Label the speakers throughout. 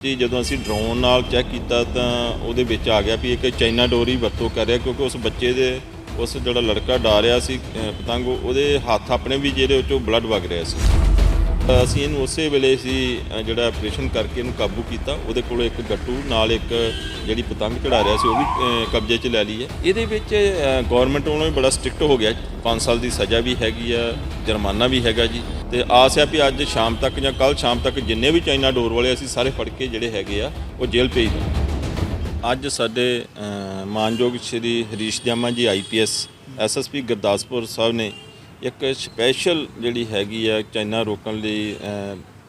Speaker 1: ਜੀ, ਜਦੋਂ ਅਸੀਂ ਡਰੋਨ ਨਾਲ ਚੈੱਕ ਕੀਤਾ ਤਾਂ ਉਹਦੇ ਵਿੱਚ ਆ ਗਿਆ ਵੀ ਇੱਕ ਚਾਈਨਾ ਡੋਰੀ ਵਰਤੋਂ ਕਰ ਰਿਹਾ ਕਿਉਂਕਿ ਉਸ ਬੱਚੇ ਦੇ, ਉਸ ਜਿਹੜਾ ਲੜਕਾ ਡਾ ਰਿਹਾ ਸੀ ਪਤੰਗ, ਉਹਦੇ ਹੱਥ ਆਪਣੇ ਵੀ ਜਿਹੜੇ ਉਹ ਚੋਂ ਬਲੱਡ ਵਗ ਰਿਹਾ ਸੀ। ਅਸੀਂ ਇਹਨੂੰ ਉਸੇ ਵੇਲੇ ਅਸੀਂ ਜਿਹੜਾ ਆਪਰੇਸ਼ਨ ਕਰਕੇ ਇਹਨੂੰ ਕਾਬੂ ਕੀਤਾ। ਉਹਦੇ ਕੋਲ ਇੱਕ ਗੱਟੂ, ਨਾਲ ਇੱਕ ਜਿਹੜੀ ਪਤੰਗ ਚੜਾ ਰਿਹਾ ਸੀ, ਉਹ ਵੀ ਕਬਜ਼ੇ 'ਚ ਲੈ ਲਈ ਹੈ ਇਹਦੇ ਵਿੱਚ ਗਵਰਨਮੈਂਟ ਵੱਲੋਂ ਵੀ ਬੜਾ ਸਟ੍ਰਿਕਟ ਹੋ ਗਿਆ। 5 ਸਾਲ ਦੀ ਸਜ਼ਾ ਵੀ ਹੈਗੀ ਆ, ਜੁਰਮਾਨਾ ਵੀ ਹੈਗਾ ਜੀ। ਤੇ ਆਸ ਹੈ ਵੀ ਅੱਜ ਸ਼ਾਮ ਤੱਕ ਜਾਂ ਕੱਲ ਸ਼ਾਮ ਤੱਕ ਜਿੰਨੇ ਵੀ ਚਾਈਨਾ ਡੋਰ ਵਾਲੇ ਅਸੀਂ ਸਾਰੇ ਫੜ ਕੇ ਜਿਹੜੇ ਹੈਗੇ ਆ, ਉਹ ਜੇਲ੍ਹ ਭੇਜ ਦਿਓ ਅੱਜ ਸਾਡੇ ਮਾਨਯੋਗ ਸ਼੍ਰੀ ਹਰੀਸ਼ ਜਾਮਾ ਜੀ ਆਈਪੀਐਸ ਐਸਐਸਪੀ ਗੁਰਦਾਸਪੁਰ ਸਾਹਿਬ ਨੇ ਇੱਕ ਸਪੈਸ਼ਲ ਜਿਹੜੀ ਹੈਗੀ ਆ ਚਾਈਨਾ ਰੋਕਣ ਲਈ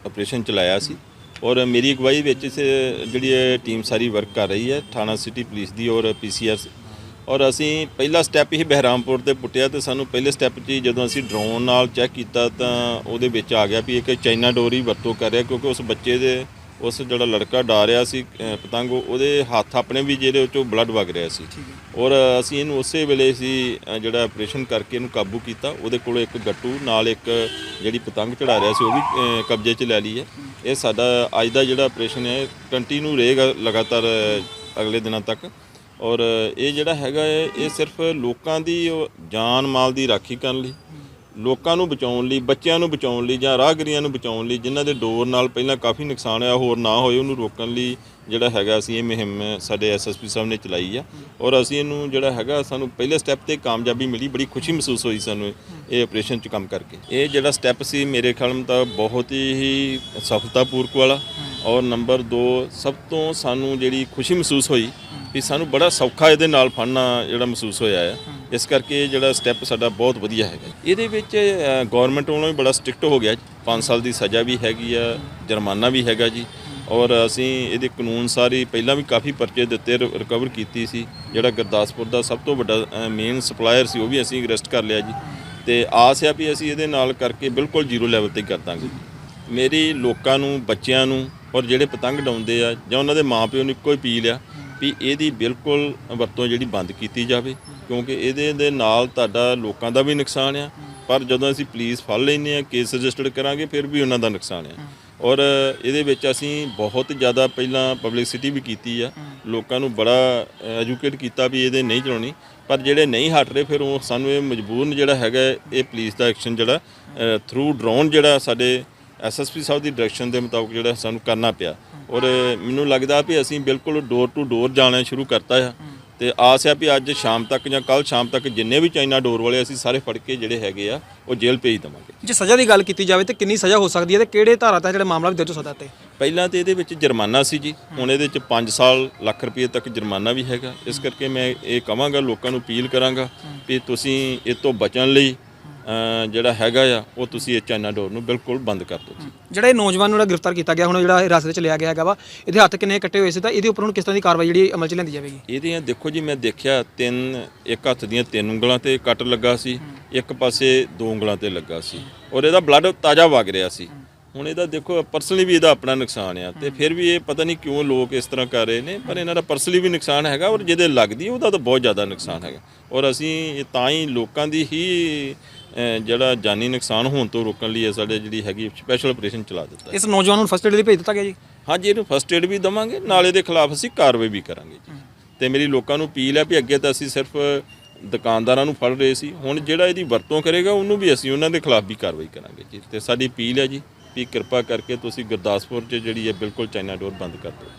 Speaker 1: ਆਪਰੇਸ਼ਨ ਚਲਾਇਆ ਸੀ। ਔਰ ਮੇਰੀ ਅਗਵਾਈ ਵਿੱਚ ਇਸ ਜਿਹੜੀ ਇਹ ਟੀਮ ਸਾਰੀ ਵਰਕ ਕਰ ਰਹੀ ਹੈ, ਥਾਣਾ ਸਿਟੀ ਪੁਲਿਸ ਦੀ ਔਰ ਪੀਸੀਆਰ ਔਰ ਅਸੀਂ ਪਹਿਲਾ ਸਟੈਪ ਹੀ ਬਹਿਰਾਮਪੁਰ ਤੇ ਪੁੱਟਿਆ ਤੇ ਸਾਨੂੰ ਪਹਿਲੇ ਸਟੈਪ 'ਚ ਹੀ ਜਦੋਂ ਅਸੀਂ ਡਰੋਨ ਨਾਲ ਚੈੱਕ ਕੀਤਾ ਤਾਂ ਉਹਦੇ ਵਿੱਚ ਆ ਗਿਆ ਵੀ ਇੱਕ ਚਾਈਨਾ ਡੋਰੀ ਵਰਤੋਂ ਕਰ ਰਿਹਾ ਕਿਉਂਕਿ ਉਸ ਬੱਚੇ ਦੇ ਉਸ ਜਿਹੜਾ ਲੜਕਾ ਡਾ ਰਿਹਾ ਸੀ ਅਹ ਪਤੰਗ ਉਹਦੇ ਹੱਥ ਆਪਣੇ ਵੀ ਜਿਹੜੇ ਉਹ ਚੋਂ ਬਲੱਡ ਵਗ ਰਿਹਾ ਸੀ। ਔਰ ਅਸੀਂ ਇਹਨੂੰ ਉਸੇ ਵੇਲੇ ਸੀ ਜਿਹੜਾ ਆਪਰੇਸ਼ਨ ਕਰਕੇ ਇਹਨੂੰ ਕਾਬੂ ਕੀਤਾ। ਉਹਦੇ ਕੋਲ ਇੱਕ ਗੱਟੂ ਨਾਲ ਇੱਕ ਜਿਹੜੀ ਪਤੰਗ ਚੜਾ ਰਿਹਾ ਸੀ ਉਹ ਵੀ ਅਹ ਕਬਜ਼ੇ 'ਚ ਲੈ ਲਈ ਹੈ। ਇਹ ਸਾਡਾ ਅੱਜ ਦਾ ਜਿਹੜਾ ਆਪਰੇਸ਼ਨ ਹੈ ਕੰਟੀਨਿਊ ਰਹੇਗਾ ਲਗਾਤਾਰ ਅਹ ਅਗਲੇ ਦਿਨਾਂ ਤੱਕ। ਔਰ ਇਹ ਜਿਹੜਾ ਹੈਗਾ ਹੈ, ਇਹ ਸਿਰਫ ਲੋਕਾਂ ਦੀ ਉਹ ਜਾਨ ਮਾਲ ਦੀ ਰਾਖੀ ਕਰਨ ਲਈ। ਲੋਕਾਂ ਨੂੰ ਬਚਾਉਣ ਲਈ, ਬੱਚਿਆਂ ਨੂੰ ਬਚਾਉਣ ਲਈ ਜਾਂ ਰਾਹਗੀਰਾਂ ਨੂੰ ਬਚਾਉਣ ਲਈ ਜਿਨ੍ਹਾਂ ਦੇ ਡੋਰ ਨਾਲ ਪਹਿਲਾਂ ਕਾਫੀ ਨੁਕਸਾਨ ਹੋਇਆ, ਹੋਰ ਨਾ ਹੋਏ, ਉਹਨੂੰ ਰੋਕਣ ਲਈ ਜਿਹੜਾ ਹੈਗਾ ਅਸੀਂ ਇਹ ਮੁਹਿੰਮ ਸਾਡੇ ਐਸਐਸਪੀ ਸਾਹਿਬ ਨੇ ਚਲਾਈ ਆ। ਔਰ ਅਸੀਂ ਇਹਨੂੰ ਜਿਹੜਾ ਹੈਗਾ ਸਾਨੂੰ ਪਹਿਲੇ ਸਟੈਪ ਤੇ ਕਾਮਯਾਬੀ ਮਿਲੀ, ਬੜੀ ਖੁਸ਼ੀ ਮਹਿਸੂਸ ਹੋਈ ਸਾਨੂੰ ਇਹ ਆਪਰੇਸ਼ਨ ਚ ਕੰਮ ਕਰਕੇ। ਇਹ ਜਿਹੜਾ ਸਟੈਪ ਸੀ ਮੇਰੇ ਖਿਆਲ ਨਾਲ ਤਾਂ ਬਹੁਤ ਹੀ ਸਫਲਤਾਪੂਰਕ ਵਾਲਾ। ਔਰ ਨੰਬਰ 2 ਸਭ ਤੋਂ ਸਾਨੂੰ ਜਿਹੜੀ ਖੁਸ਼ੀ ਮਹਿਸੂਸ ਹੋਈ ਕਿ ਸਾਨੂੰ ਬੜਾ ਸੌਖਾ ਇਹਦੇ ਨਾਲ ਫੜਨਾ ਜਿਹੜਾ ਮਹਿਸੂਸ ਹੋਇਆ ਹੈ ਇਸ ਕਰਕੇ ਇਹ ਜਿਹੜਾ ਸਟੈਪ ਸਾਡਾ ਬਹੁਤ ਵਧੀਆ ਹੈਗਾ ਇਹਦੇ ਵਿੱਚ ਗਵਰਨਮੈਂਟ ਵੱਲੋਂ ਵੀ ਬੜਾ ਸਟ੍ਰਿਕਟ ਹੋ ਗਿਆ 5 ਸਾਲ ਦੀ ਸਜ਼ਾ ਵੀ ਹੈਗੀ ਆ, ਜੁਰਮਾਨਾ ਵੀ ਹੈਗਾ ਜੀ। ਔਰ ਅਸੀਂ ਇਹਦੇ ਕਾਨੂੰਨ ਸਾਰੀ ਪਹਿਲਾਂ ਵੀ ਕਾਫੀ ਪਰਚੇ ਦਿੱਤੇ ਰਿਕਵਰ ਕੀਤੀ ਸੀ। ਜਿਹੜਾ ਗੁਰਦਾਸਪੁਰ ਦਾ ਸਭ ਤੋਂ ਵੱਡਾ ਮੇਨ ਸਪਲਾਇਰ ਸੀ, ਉਹ ਵੀ ਅਸੀਂ ਅਰੈਸਟ ਕਰ ਲਿਆ ਜੀ। ਤੇ ਆਸ ਆ ਵੀ ਅਸੀਂ ਇਹਦੇ ਨਾਲ ਕਰਕੇ ਬਿਲਕੁਲ ਜ਼ੀਰੋ ਲੈਵਲ ਤੇ ਕਰ ਦਾਂਗੇ ਜੀ। ਮੇਰੀ ਲੋਕਾਂ ਨੂੰ, ਬੱਚਿਆਂ ਨੂੰ ਔਰ ਜਿਹੜੇ ਪਤੰਗ ਡਾਉਂਦੇ ਆ ਜਾਂ ਉਹਨਾਂ ਦੇ ਮਾਪਿਓ ਨੂੰ ਇੱਕੋ ਹੀ ਅਪੀਲ ਆ ਵੀ ਇਹਦੀ ਬਿਲਕੁਲ ਵਰਤੋਂ ਜਿਹੜੀ ਬੰਦ ਕੀਤੀ ਜਾਵੇ। ਕਿਉਂਕਿ ਇਹਦੇ ਦੇ ਨਾਲ ਤੁਹਾਡਾ ਲੋਕਾਂ ਦਾ ਵੀ ਨੁਕਸਾਨ ਆ। ਪਰ ਜਦੋਂ ਅਸੀਂ ਪੁਲਿਸ ਫੜ ਲੈਂਦੇ ਆ ਕੇਸ ਰਜਿਸਟਰਡ ਕਰਾਂਗੇ, ਫਿਰ ਵੀ ਉਹਨਾਂ ਦਾ ਨੁਕਸਾਨ ਆ। ਔਰ ਇਹਦੇ ਵਿੱਚ ਅਸੀਂ ਬਹੁਤ ਜ਼ਿਆਦਾ ਪਹਿਲਾਂ ਪਬਲਿਸਿਟੀ ਵੀ ਕੀਤੀ ਆ। ਲੋਕਾਂ ਨੂੰ ਬੜਾ ਐਜੂਕੇਟ ਕੀਤਾ ਵੀ ਇਹਦੇ ਨਹੀਂ ਚਲਾਉਣੀ। ਪਰ ਜਿਹੜੇ ਨਹੀਂ ਹਟ ਰਹੇ, ਫਿਰ ਉਹ ਸਾਨੂੰ ਇਹ ਮਜਬੂਰਨ ਜਿਹੜਾ ਹੈਗਾ, ਇਹ ਪੁਲਿਸ ਦਾ ਐਕਸ਼ਨ ਜਿਹੜਾ ਥਰੂ ਡਰੋਨ ਜਿਹੜਾ ਸਾਡੇ ਐਸਐਸਪੀ ਸਾਹਿਬ ਦੀ ਡਾਇਰੈਕਸ਼ਨ ਦੇ ਮੁਤਾਬਕ ਜਿਹੜਾ ਸਾਨੂੰ ਕਰਨਾ ਪਿਆ। ਔਰ ਮੈਨੂੰ ਲੱਗਦਾ ਵੀ ਅਸੀਂ ਬਿਲਕੁਲ ਡੋਰ ਟੂ ਡੋਰ ਜਾਣਾ ਸ਼ੁਰੂ ਕਰਤਾ ਆ। ਤੇ ਆਸ ਹੈ ਵੀ ਅੱਜ ਸ਼ਾਮ ਤੱਕ ਜਾਂ ਕੱਲ ਸ਼ਾਮ ਤੱਕ ਜਿੰਨੇ ਵੀ ਚਾਈਨਾ ਡੋਰ ਵਾਲੇ ਅਸੀਂ ਸਾਰੇ ਫੜ ਕੇ ਜਿਹੜੇ ਹੈਗੇ ਆ ਉਹ ਜੇਲ੍ਹ ਭੇਜ ਦੇਵਾਂਗੇ।
Speaker 2: ਜੇ ਸਜ਼ਾ ਦੀ ਗੱਲ ਕੀਤੀ ਜਾਵੇ ਤੇ ਕਿੰਨੀ ਸਜ਼ਾ ਹੋ ਸਕਦੀ ਹੈ ਤੇ ਕਿਹੜੇ ਧਾਰਾ ਤਹਿਤ ਜਿਹੜਾ ਮਾਮਲਾ ਵੀ ਦਰਜ ਹੋ ਸਕਦਾ ਤੇ?
Speaker 1: ਪਹਿਲਾਂ ਤੇ ਇਹਦੇ ਵਿੱਚ ਜੁਰਮਾਨਾ ਸੀ ਜੀ। ਹੁਣ ਇਹਦੇ ਵਿੱਚ 5 ਸਾਲ ਲੱਖ ਰੁਪਏ ਤੱਕ ਜੁਰਮਾਨਾ ਵੀ ਹੈਗਾ। ਇਸ ਕਰਕੇ ਮੈਂ ਇਹ ਕਹਾਂਗਾ ਲੋਕਾਂ ਨੂੰ ਅਪੀਲ ਕਰਾਂਗਾ ਵੀ ਤੁਸੀਂ ਇਹ ਤੋਂ ਬਚਣ ਲਈ ਜਿਹੜਾ ਹੈਗਾ ਆ ਉਹ ਤੁਸੀਂ ਇਹ ਚਾਈਨਾ ਡੋਰ ਨੂੰ ਬਿਲਕੁਲ ਬੰਦ ਕਰ ਦਿਓ
Speaker 2: ਜਿਹੜਾ ਇਹ ਨੌਜਵਾਨ ਨੂੰ ਜਿਹੜਾ ਗ੍ਰਿਫਤਾਰ ਕੀਤਾ ਗਿਆ ਹੁਣ ਜਿਹੜਾ ਹਿਰਾਸਤ ਵਿੱਚ ਲਿਆ ਗਿਆ ਹੈਗਾ ਵਾ ਇਹਦੇ ਹੱਥ ਕਿੰਨੇ ਕੱਟੇ ਹੋਏ ਸੀ ਤਾਂ ਇਹਦੇ ਉੱਪਰ ਹੁਣ ਕਿਸ ਤਰ੍ਹਾਂ ਦੀ ਕਾਰਵਾਈ ਜਿਹੜੀ ਅਮਲ 'ਚ ਲੈਂਦੀ ਜਾਵੇਗੀ?
Speaker 1: ਇਹਦੀਆਂ ਦੇਖੋ ਜੀ ਮੈਂ ਦੇਖਿਆ ਤਿੰਨ ਇੱਕ ਹੱਥ ਦੀਆਂ ਤਿੰਨ ਉਂਗਲਾਂ ਤੇ ਕੱਟ ਲੱਗਾ ਸੀ ਇੱਕ ਪਾਸੇ ਦੋ ਉਂਗਲਾਂ ਤੇ ਲੱਗਾ ਸੀ। ਔਰ ਇਹਦਾ ਬਲੱਡ ਤਾਜ਼ਾ ਵਗ ਰਿਹਾ ਸੀ। ਹੁਣ ਇਹਦਾ ਦੇਖੋ ਪਰਸਨਲੀ ਵੀ ਇਹਦਾ ਆਪਣਾ ਨੁਕਸਾਨ ਆ ਤੇ ਫਿਰ ਵੀ ਇਹ ਪਤਾ ਨਹੀਂ ਕਿਉਂ ਲੋਕ ਇਸ ਤਰ੍ਹਾਂ ਕਰ ਰਹੇ ਨੇ ਪਰ ਇਹਨਾਂ ਦਾ ਪਰਸਨਲੀ ਵੀ ਨੁਕਸਾਨ ਹੈਗਾ ਔਰ ਜਿਹਦੇ ਲੱਗਦੀ ਉਹਦਾ ਤਾਂ ਬਹੁਤ ਜ਼ਿਆਦਾ ਨੁਕਸਾਨ ਹੈਗਾ। ਔਰ ਅਸੀਂ ਇਹ ਤਾਂ ਹੀ ਲੋਕਾਂ ਦੀ ਹੀ ਜਿਹੜਾ ਜਾਨੀ ਨੁਕਸਾਨ ਹੋਣ ਤੋਂ ਰੋਕਣ ਲਈ ਸਾਡੇ ਜਿਹੜੀ ਹੈਗੀ ਸਪੈਸ਼ਲ ਆਪਰੇਸ਼ਨ ਚਲਾ ਦਿੱਤਾ
Speaker 2: ਇਸ ਨੌਜਵਾਨ ਨੂੰ ਫਸਟ ਏਡ ਲਈ ਭੇਜ ਦਿੱਤਾ ਗਿਆ ਜੀ?
Speaker 1: ਹਾਂਜੀ ਇਹਨੂੰ ਫਸਟ ਏਡ ਵੀ ਦਵਾਂਗੇ ਨਾਲ ਇਹਦੇ ਖਿਲਾਫ ਅਸੀਂ ਕਾਰਵਾਈ ਵੀ ਕਰਾਂਗੇ ਜੀ। ਤੇ ਮੇਰੀ ਲੋਕਾਂ ਨੂੰ ਅਪੀਲ ਹੈ ਵੀ ਅੱਗੇ ਤਾਂ ਅਸੀਂ ਸਿਰਫ ਦੁਕਾਨਦਾਰਾਂ ਨੂੰ ਫੜ ਰਹੇ ਸੀ ਹੁਣ ਜਿਹੜਾ ਇਹਦੀ ਵਰਤੋਂ ਕਰੇਗਾ ਉਹਨੂੰ ਵੀ ਅਸੀਂ ਉਹਨਾਂ ਦੇ ਖਿਲਾਫ ਵੀ ਕਾਰਵਾਈ ਕਰਾਂਗੇ ਜੀ। ਤੇ ਸਾਡੀ ਅਪੀਲ ਹੈ ਜੀ ਵੀ ਕਿਰਪਾ ਕਰਕੇ ਤੁਸੀਂ ਗੁਰਦਾਸਪੁਰ 'ਚ ਜਿਹੜੀ ਹੈ ਬਿਲਕੁਲ ਚਾਈਨਾ ਡੋਰ ਬੰਦ ਕਰ ਦਿਓ।